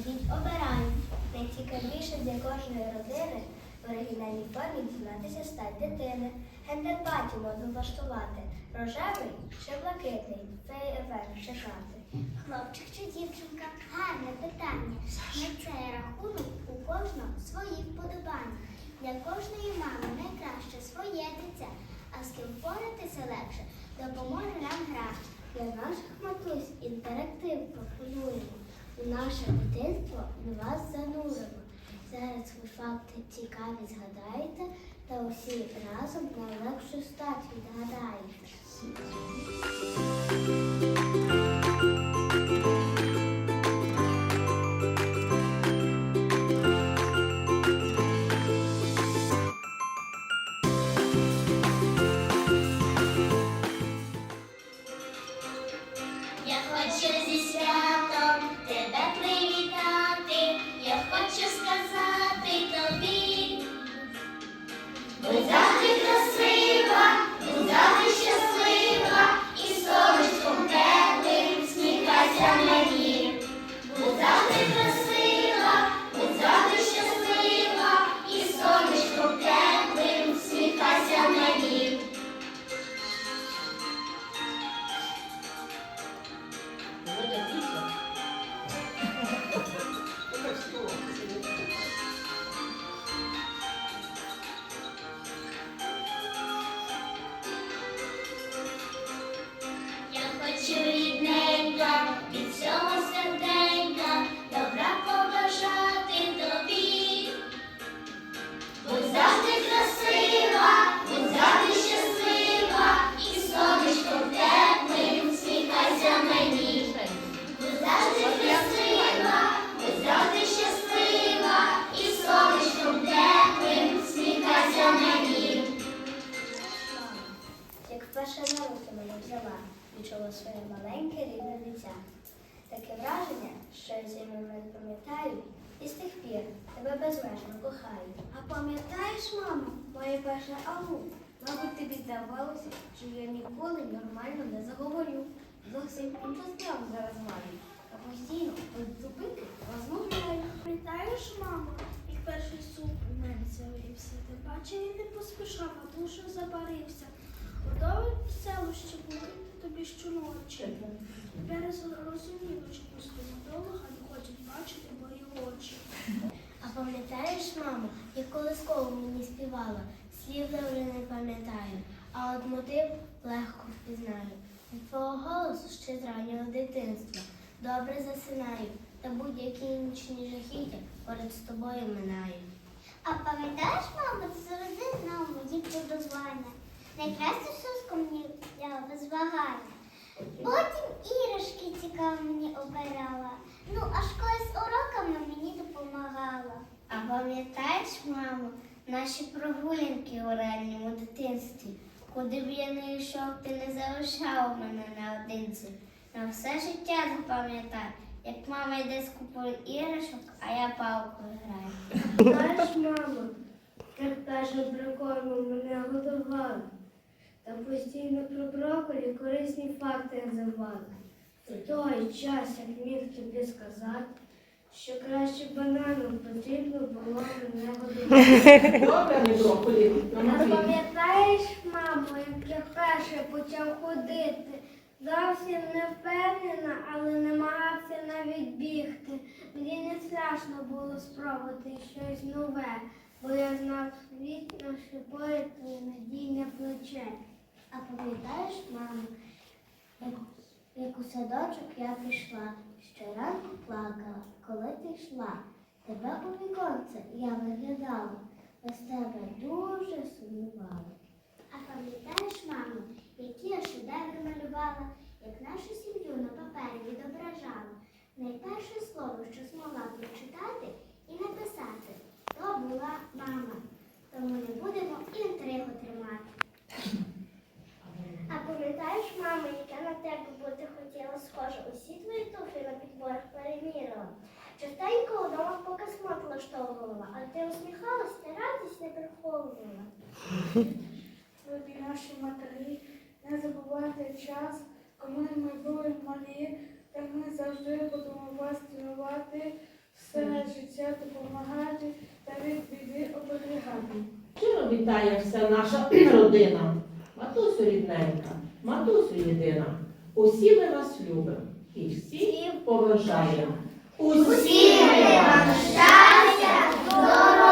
заздалегідь обирають. Найцікавіше для кожної родини в оригінальній формі дізнатися стать дитини. Гендерпаті можна влаштувати. Рожевий чи блакитний, фейерверк чекати. Хлопчик чи дівчинка? Гарне питання. На цей рахунок у кожного свої вподобання. Для кожної мами найкраще своє дитя, а з ким впоратися легше допоможе нам гра. Для наших матусь інтерактив пропонуємо. Наше дитинство ми вас зануримо. Зараз ви факти цікаві згадаєте та усі разом найлегшу стать відгадаєте. Those дитя. Таке враження, що я цей момент пам'ятаю, і з тих пір тебе безмежно кохаю. А пам'ятаєш, мамо, моє перше ау? Мабуть, тобі здавалося, що я ніколи нормально не заговорю. Зовсім іншу справу зараз маю. А постійно без зупинки розмовляю. Пам'ятаєш, мамо, як перший суп у мене з'явився? Ти бачив, він не поспішав, а дуже забарився. Готові селище були тобі щоночі. Тепер я зрозуміла, чому стоматолога не хочуть бачити мої очі. А пам'ятаєш, мамо, як колисково мені співала, слів я вже не пам'ятаю, а от мотив легко впізнаю. Від твого голосу ще з раннього дитинства добре засинаю, та будь-які нічні жахіття поряд з тобою минаю. А пам'ятаєш, мамо, ти завжди знав мої подозвання. Найкраще суску мені взяла без вагання. Потім іграшки цікаво мені обирала. Ну, аж колись уроками мені допомагала. А пам'ятаєш, мамо, наші прогулянки у ранньому дитинстві, куди б я не йшов, ти не залишав мене наодинці. На все життя запам'ятай, як мама йде з купою іграшок, а я палкою граю. Знаєш, мамо, як каже прикорму мене годували, та постійно про брокколі корисні факти називали. В той час, як міг тобі сказати, що краще бананом потрібно було мене годувати. Добре, не. А пам'ятаєш, мамо, як я вперше почав ходити? Зовсім не впевнена, але намагався навіть бігти. Мені не страшно було спробувати щось нове, бо я знав світ наше поряд надійне плече. А пам'ятаєш, мамо, як, як у садочок я пішла, щоранку плакала, коли ти йшла. Тебе у віконце я виглядала, без тебе дуже сумувала. А пам'ятаєш, мамо, які я шедеври малювала, як нашу сім'ю на папері відображала. Найперше слово, що змогла прочитати і написати, то була мама. Тому не будемо інтригу тримати. А пам'ятаєш, мамо, як я на тебе бути хотіла схожа, усі твої туфлі на підборах перемірила. Частенько вдома показ влаштовувала, а ти усміхалась та радість не приховувала. любі наші матері, не забувайте час, коли ми були малі, та ми завжди будемо вас цінувати, все життя допомагати та від біди оберігати. Щиро вітає вся наша родина. Матусю рідненька, матусю єдина. Усі ми вас любимо і всіх поважаємо. Усім вам щастя, здоров'я!